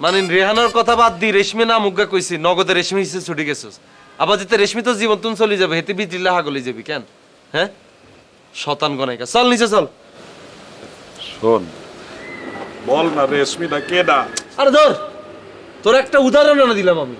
মানে রেহানার কথা বাদ দি রেশমি না মুগ্গা কইছি নগদে রেশমি হিসেবে ছুটি গেছিস। আবার যেতে রেশমি তো জীবন তুন চলে যাবে হেতে বিদ্রিল্লা হাগলে যাবি কেন? হ্যাঁ? শতান গনাইকা চল নিচে চল। শোন বল না রেশমিটা কেডা? আরে ধর তোর একটা উদাহরণ এনে দিলাম আমি।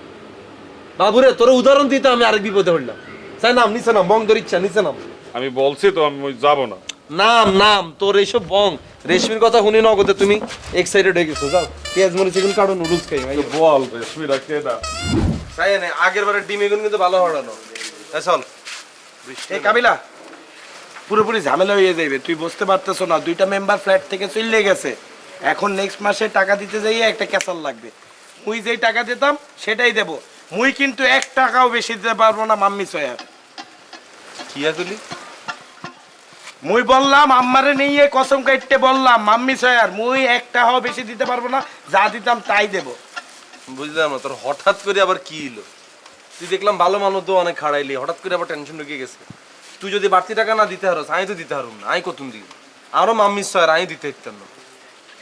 বাবুরে তোর উদাহরণ দিতে আমি আরেক বিপদে পড়লাম তাই নাম নিচে নাম বং তোর ইচ্ছা নিচে নাম। আমি বলছি তো আমি যাব না। নাম নাম তোর এইসব বং। রেশমির কথা শুনি নগদে তুমি। এক্সাইটেড হয়ে গেছো যাও। পেঁয়াজ মরিচ এগুলো কাটো নুডলস খাই ভাই। বল রেশমিটা কেডা তাই না আগের বারে ডিম এগুলো কিন্তু ভালো হড়ানো তাই চল। এই কাবিলা পুরোপুরি ঝামেলা হয়ে যাইবে। তুই বুঝতে পারতেছো না দুইটা মেম্বার ফ্ল্যাট থেকে চলে গেছে। এখন নেক্সট মাসে টাকা দিতে যাইয়ে একটা ক্যাসাল লাগবে। মুই যেই টাকা দিতাম সেটাই দেব। মুই কিন্তু এক টাকাও বেশি দিতে পারব না মাম্মি সয়ার কি আগুলি মুই বললাম আম্মারে নিয়ে কসম কাটতে বললাম মাম্মি সয়ার মুই একটা টাকাও বেশি দিতে পারব না যা দিতাম তাই দেব। বুঝলাম না তোর হঠাৎ করে আবার কি এলো তুই দেখলাম ভালো মানুষ তো অনেক খাড়াইলি হঠাৎ করে আবার টেনশন ঢুকে গেছে। তুই যদি বাড়তি টাকা না দিতে হারস আমি তো দিতে হারুম না আমি কতুন দিই আরও মাম্মি স্যার আমি দিতে দিতাম না।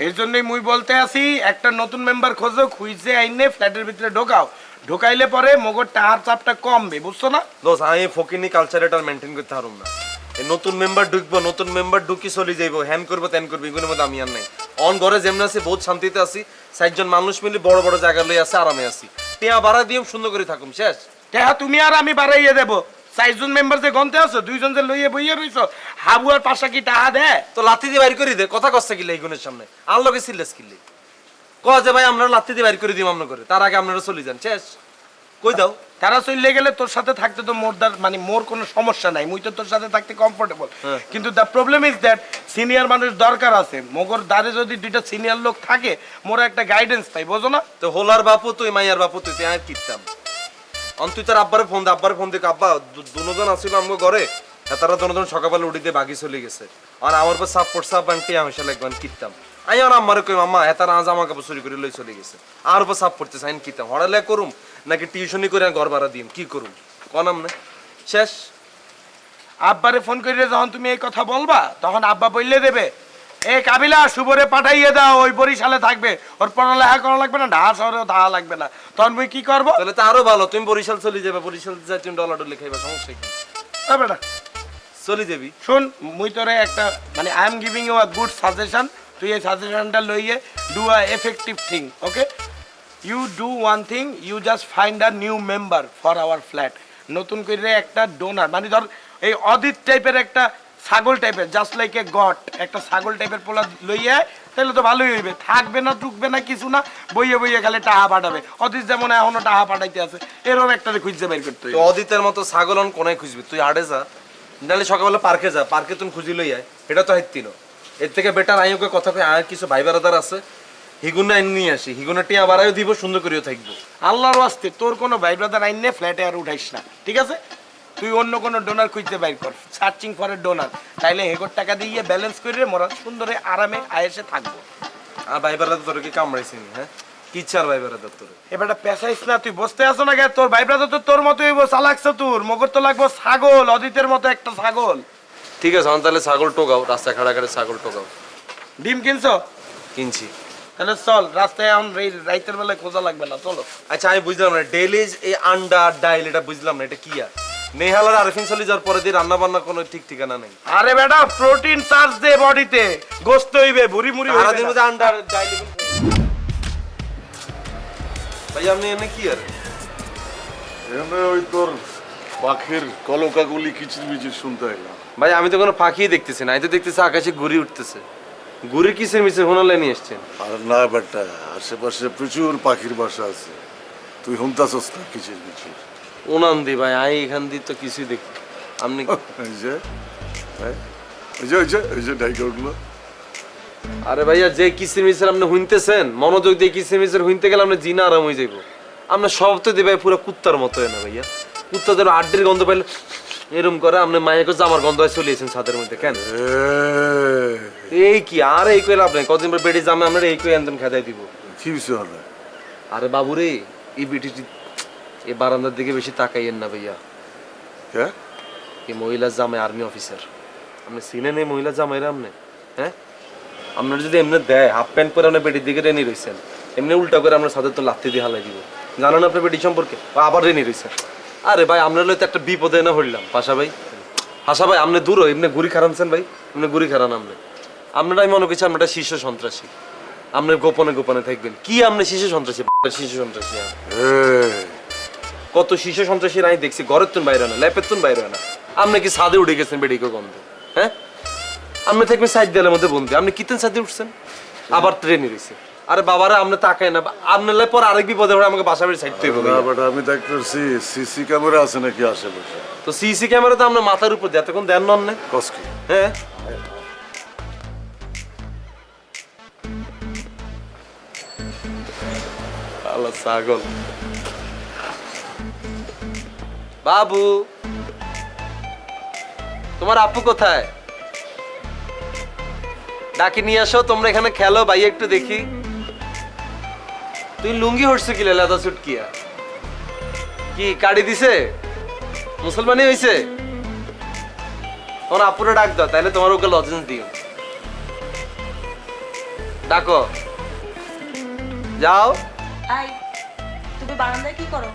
এর জন্যই মুই বলতে আসি একটা নতুন মেম্বার খোঁজো খুঁজে আইনে ফ্ল্যাটের ভিতরে ঢোকাও। ঢোকাইলে পরে মগর টাহার চাপটা কমবে বুঝছ না? দোষ আমি ফকিনি কালচার এটা মেনটেন করতে হারুম না। নতুন মেম্বার ঢুকবো নতুন মেম্বার ঢুকি চলে যাইবো হ্যান করব ত্যান করব এগুলোর মধ্যে আমি আর নাই। অন ঘরে যেমন আছি বহুত শান্তিতে আছি চারজন মানুষ মিলে বড় বড় জায়গা লই আছে আরামে আছি। টিয়া ভাড়া দিয়ে সুন্দর করে থাকুম শেষ। টেহা তুমি আর আমি বাড়াইয়ে দেবো। চারজন মেম্বার যে গন্তে আছো দুইজন যে লইয়ে বইয়ে রইছো হাবু আর পাশা কি টাহা দেয় তো লাথি দিয়ে বাইর করে দে কথা কষ্ট কিলে এইগুনের সামনে? আর লগে সিলেস কিলে ক যে ভাই আমরা লাথি দিয়ে বাইর করে দিম আমরা করে তার আগে আপনারা চলে যান শেষ। কই দাও? তারা চলে গেলে তোর সাথে থাকতে তো মোর দার মানে মোর কোনো সমস্যা নাই। মুই তো তোর সাথে থাকতে কমফোর্টেবল হ্যাঁ। কিন্তু the problem is that senior মানুষ দরকার আছে। মগর দ্বারে যদি দুইটা সিনিয়র লোক থাকে মোর একটা গাইডেন্স পাই বোঝো না? তো হোলার বাপু তুই মাইয়ার বাপু তুই তুই আর কিতাম। অন তুই তোর আব্বারে ফোন দে আব্বারে ফোন দিকে আব্বা দু- দুজন আসছিল আমগো ঘরে। হ্যাঁ, তারা দুজন সকালবেলা উঠি দিয়ে বাগি চলে গেছে। আর আমার পর সাপ পড় সাপ আনতে আমি সালে একবার কিতাম। আমি আর আম্মারে কই মাম্মা হ্যাঁ তারা আজ আমার কাপড় চুরি করে লই চলে গেছে। আর উপর সাপ পড়তেছে আইন কিতাম। হড়ালে করুম নাকি টিউশনি করে ঘর ভাড়া দিম? কি করুম? কনাম না। শেষ। আব্বারে ফোন করে যখন তুমি এই কথা বলবা তখন আব্বা বললে দেবে এ কাবিলা শুভরে পাঠাইয়ে দাও ওই বরিশালে থাকবে। ওর পড়ালেখা করা লাগবে না ঢাকা শহরেও থাকা লাগবে না। তখন মুই কি করব? তাহলে তো আরও ভালো তুমি বরিশাল চলে যাবে বরিশাল যাই তুমি ডলার ডলে খাইবা সমস্যা কি? বেটা। চলে যাবি। শুন মুই তোরে একটা মানে I am giving you a good suggestion তুই এই সাজেশনটা লইয়ে do a effective thing okay you do one thing you just find a new member for our flat নতুন করে একটা ডোনার মানে ধর এই অদিত টাইপের একটা ছাগল টাইপের জাস্ট লাইক এ গট একটা ছাগল টাইপের পোলা লইয়ে, তাহলে তো ভালোই হইবে। থাকবে না টুকবে না, কিছু না, বইয়ে বইয়ে খালি টাহা পাঠাবে। অদিত যেমন এখনও টাহা পাঠাইতে আছে, এরকম একটা খুঁজতে বের করতে হইবে। অদিতের মতো ছাগলন কোনায় খুঁজবি? তুই আড়ে যা, নাহলে সকালবেলা পার্কে যা, পার্কে তুমি খুঁজি লই আয়। এটা তো হাইতি না। এর থেকে বেটার আইওকে কথা কই আর কিছু ভাই বেড়াদার আছে হিগুনা আইন নিয়ে আসি। হিগুনা টিয়া বাড়াইও দিব সুন্দর করেও থাকব। আল্লাহর ওয়াস্তে তোর কোনো ভাই ব্রাদার আইন নে ফ্ল্যাটে আর উঠাইস না। ঠিক আছে? তুই অন্য কোনো ডোনার খুঁজতে বাইর কর। Searching for a donor. তাইলে হেগর টাকা দিয়ে ব্যালেন্স করে মোরা সুন্দরে আরামে আয়েসে থাকব। আর ভাই বেড়াদার তোর কি কামড়াইছি হ্যাঁ? কি চার ভাই বেড়াদার তোর? এবারটা পেশাইস না তুই বসতে আসো না তোর ভাই ব্রাদার তো তোর মতো হইব চালাকছে তোর মগর তো লাগবো ছাগল অদিতের মতো একটা ছাগল। ঠিক আছে আমি তাহলে ছাগল টোকাও রাস্তা খাড়া খাড়ে ছাগল টোকাও। ডিম কিনছো? কিনছি। তাহলে চল রাস্তায় এখন রাইতের বেলায় খোঁজা লাগবে না চলো। আচ্ছা আমি বুঝলাম না ডেলি এই আন্ডা ডাইল এটা বুঝলাম না এটা কি আর? নেহাল আর আরফিন চলে যাওয়ার পরে দিয়ে রান্না বান্না কোনো ঠিক ঠিকানা নেই। আরে বেটা প্রোটিন চার্জ দে বডিতে। গোস্ত হইবে ভুরি মুড়ি হইবে সারাদিন মধ্যে আন্ডা ডাইল ভাই আপনি এনে কি আর? এখানে ওই তোর পাখির কলকাগুলি কিচির মিচির শুনতে এলাম ভাই আমি তো কোনো পাখি দেখতেছি না আমি তো দেখতেছি আকাশে ঘুরি উঠতেছে। ঘুরি কিসের মিছে হোনালে নিয়ে এসছেন? আর না বেটা আশেপাশে প্রচুর পাখির বাসা আছে। তুই হুমতাছস না কিচির মিচির ওনাম দি ভাই আই এখান দিয়ে তো কিছুই দেখ। আপনি যে? ওই যে ওই যে ওই যে ডাইকা উঠল আরে ভাইয়া যে কিসের মিছের আপনি হুনতেছেন মনোযোগ দিয়ে কিসের মিছের হুনতে গেলে আপনি জিনা আরাম হয়ে যাইব। সব তো দিবে পুরো কুত্তার মতো না ভাইয়া। কুত্তাদের আড্ডির গন্ধ পাইলে এরম করে আপনি মায়েকে জামার গন্ধ হয় চলে এসেছেন ছাদের মধ্যে কেন? এই কি আর এই কইলে আপনি কদিন পর বেড়ে জামে আমরা এই কই আনতেন খেদাই দিব। কি বিষয় হলো আরে বাবু রে এই বেটিটি এই বারান্দার দিকে বেশি তাকাইয়েন না ভাইয়া। হ্যাঁ? এই মহিলা জামাই আর্মি অফিসার। আপনি চিনেন এই মহিলা জামাইরা আপনি? হ্যাঁ? আপনার যদি এমনি দেয় হাফ প্যান্ট পরে আপনি বেটির দিকে রেনি রয়েছেন এমনি উল্টা করে আমরা সাদের তো লাত্তি দিয়ে হালাই দিব। জানেন আপনার বেটি সম্পর্কে? আবার রেনি রয়েছে আরে ভাই আমরা লইতে একটা বিপদে না হইলাম। পাশা ভাই হাসা ভাই আপনি দূর এমনি গুড়ি খারানছেন ভাই? এমনি গুড়ি খারান আপনি। আপনারাই মনে করছি আমরা একটা শিশু সন্ত্রাসী। আপনি গোপনে গোপনে থাকবেন। কি আপনি শিশু সন্ত্রাসী? শিশু সন্ত্রাসী কত শিশু সন্ত্রাসী আমি দেখছি ঘরের তুন বাইরে না ল্যাপের তুন বাইরে না। আপনি কি সাদে উঠে গেছেন বেডিকে গন্ধে? হ্যাঁ? আপনি থাকবেন সাইড দেয়ালের মধ্যে বন্দি। আপনি কিতেন সাদে উঠছেন? আবার ট্রেনে রয়েছে। আরে বাবারা আপনি তাকায় না। আপনার লাই পর আরেক বিপদে পড়ে আমাকে বাসা বাড়ি সাইড তুই না আমি দেখতেছি সিসি ক্যামেরা আছে নাকি আশেপাশে? তো সিসি ক্যামেরা তো আপনার মাথার উপর দিয়ে এতক্ষণ দেন নন না কসকি হ্যাঁ? আল্লাহ ছাগল বাবু তোমার আপু কোথায়? ডাকি নিয়ে আসো, তোমরা এখানে খেলো ভাই একটু দেখি। তুই লুঙ্গি হটছে কি লেলাদা সুটকিয়া কি, কাড়ি দিছে? মুসলমানি হইছে? তোমার আপুরে ডাক দাও তাহলে তোমার ওকে লজেন্স দিও। ডাকো। যাও। আই তুমি বারান্দায় কি করো?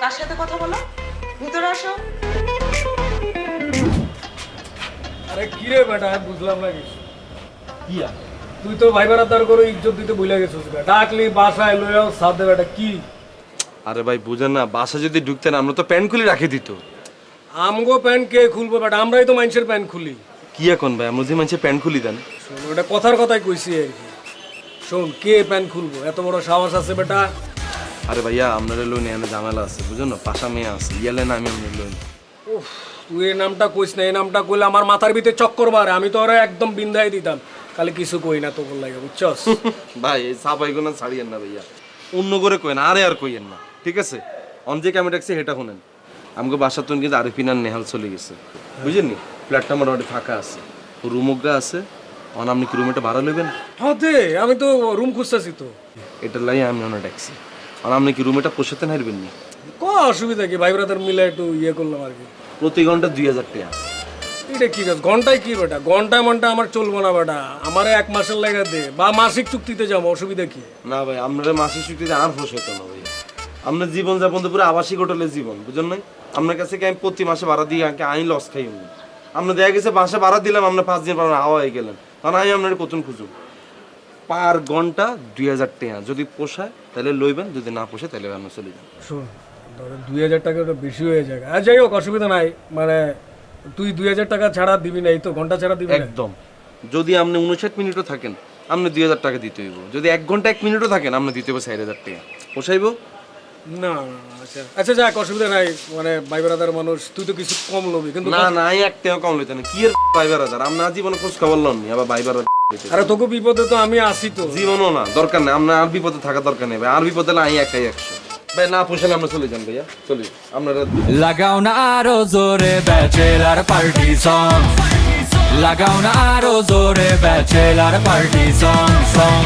কার সাথে কথা বলো? ভিতরে আসো। আরে কি রে বেটা বুঝলাম না কিছু। কিয়া তুই তো ভাই বেড়াদার করে ইজ্জত দিতে ভুলে গেছিস বে। ডাকলি বাসায় লইয়াও সাথে বেটা কি? আরে ভাই বুঝেন না বাসা যদি ঢুকতেন আমরা তো প্যান্ট খুলে রাখি দিত। আমগো প্যান্ট কে খুলবো বেটা? আমরাই তো মানুষের প্যান্ট খুলি। কি এখন ভাই আমরা যে মানুষের প্যান্ট খুলি দেন। ওটা কথার কথাই কইছি আর কি। শোন কে প্যান্ট খুলবো? এত বড় সাহস আছে বেটা? আরে ভাইয়া আপনার লোন এখানে ঝামেলা আছে বুঝুন না? পাশা মেয়ে আছে ইয়ালে না আমি আপনার লোন উফ তুই এই নামটা কইস না এই নামটা কইলে আমার মাথার ভিতরে চক্কর মারে আমি তো ওরা একদম বিন্ধাই দিতাম। খালি কিছু কই না তোর লাগে বুঝছস? ভাই এই সাপাই গুলো ছাড়িয়েন না ভাইয়া। অন্য করে কইন আরে আর কইয়েন না ঠিক আছে? অন যে আমি ডাকছি সেটা শুনেন। আমাকে বাসার তো কিন্তু আরিফিন আর নেহাল চলে গেছে বুঝেননি? ফ্ল্যাটটা মোটামুটি ফাঁকা আছে রুমগা আছে অন আপনি কি রুমটা ভাড়া নেবেন? হ্যাঁ দে আমি তো রুম খুঁজতেছি তো। এটার লাই আমি অনেক ডাকছি আর আপনি কি রুমেটা পোষাতে হারবেন নি? ক অসুবিধা কি? ভাই ব্রাদার মিলে একটু ইয়ে করলাম আর কি। প্রতি ঘণ্টা দুই হাজার টাকা। এটা কি কাজ ঘন্টায় কি বেটা ঘন্টায় মনটা আমার চলবো না বেটা আমার এক মাসের লেগে দে। বা মাসিক চুক্তিতে যাব অসুবিধা কি? না ভাই আপনারা মাসিক চুক্তিতে আর ফোস হতো না ভাই। আপনার জীবন যাপন তো পুরো আবাসিক হোটেলের জীবন বুঝলেন নাই? আপনার কাছে কি আমি প্রতি মাসে ভাড়া দিয়ে আগে আইন লস খাই আমরা দেখা গেছে বাসা ভাড়া দিলাম আমরা পাঁচ দিন পর হাওয়া হয়ে গেলেন। আমি আপনার কতন পার ঘণ্টা দুই হাজার টাকা। যদি পোষায় তাহলে লইবেন যদি না পোষায় তাহলে আমরা চলে যান। শোন ধরো দুই হাজার টাকা বেশি হয়ে যায় আর যাই হোক অসুবিধা নাই। মানে তুই দুই হাজার টাকা ছাড়া দিবি না এই তো ঘণ্টা ছাড়া দিবি না। একদম। যদি আপনি উনষাট মিনিটও থাকেন আপনি দুই হাজার টাকা দিতে হইব। যদি এক ঘণ্টা এক মিনিটও থাকেন আপনি দিতে হবে চার হাজার টাকা। পোষাইব? না না, না, আচ্ছা। আচ্ছা যাক অসুবিধা নাই। মানে ভাই ব্রাদার মানুষ তুই তো কিছু কম লবি কিন্তু না না এই এক টাকা কম লইতেন কি এর ভাইবার হাজার আমরা জীবনে খোঁজ খবর লননি আবার ভাইবার আরে তোকে বিপদে তো আমি আসি তো। জীবনও না দরকার নেই। আমরা আর বিপদে থাকা দরকার নেই ভাই। আর বিপদে হলে আই একাই একশো। ভাই না পোষালে আমরা চলে যান ভাইয়া। চলে। আপনারা লাগাও না আরও জোরে ব্যাচেলার পার্টি সং লাগাও না আরও জোরে ব্যাচেলার পার্টি সং সং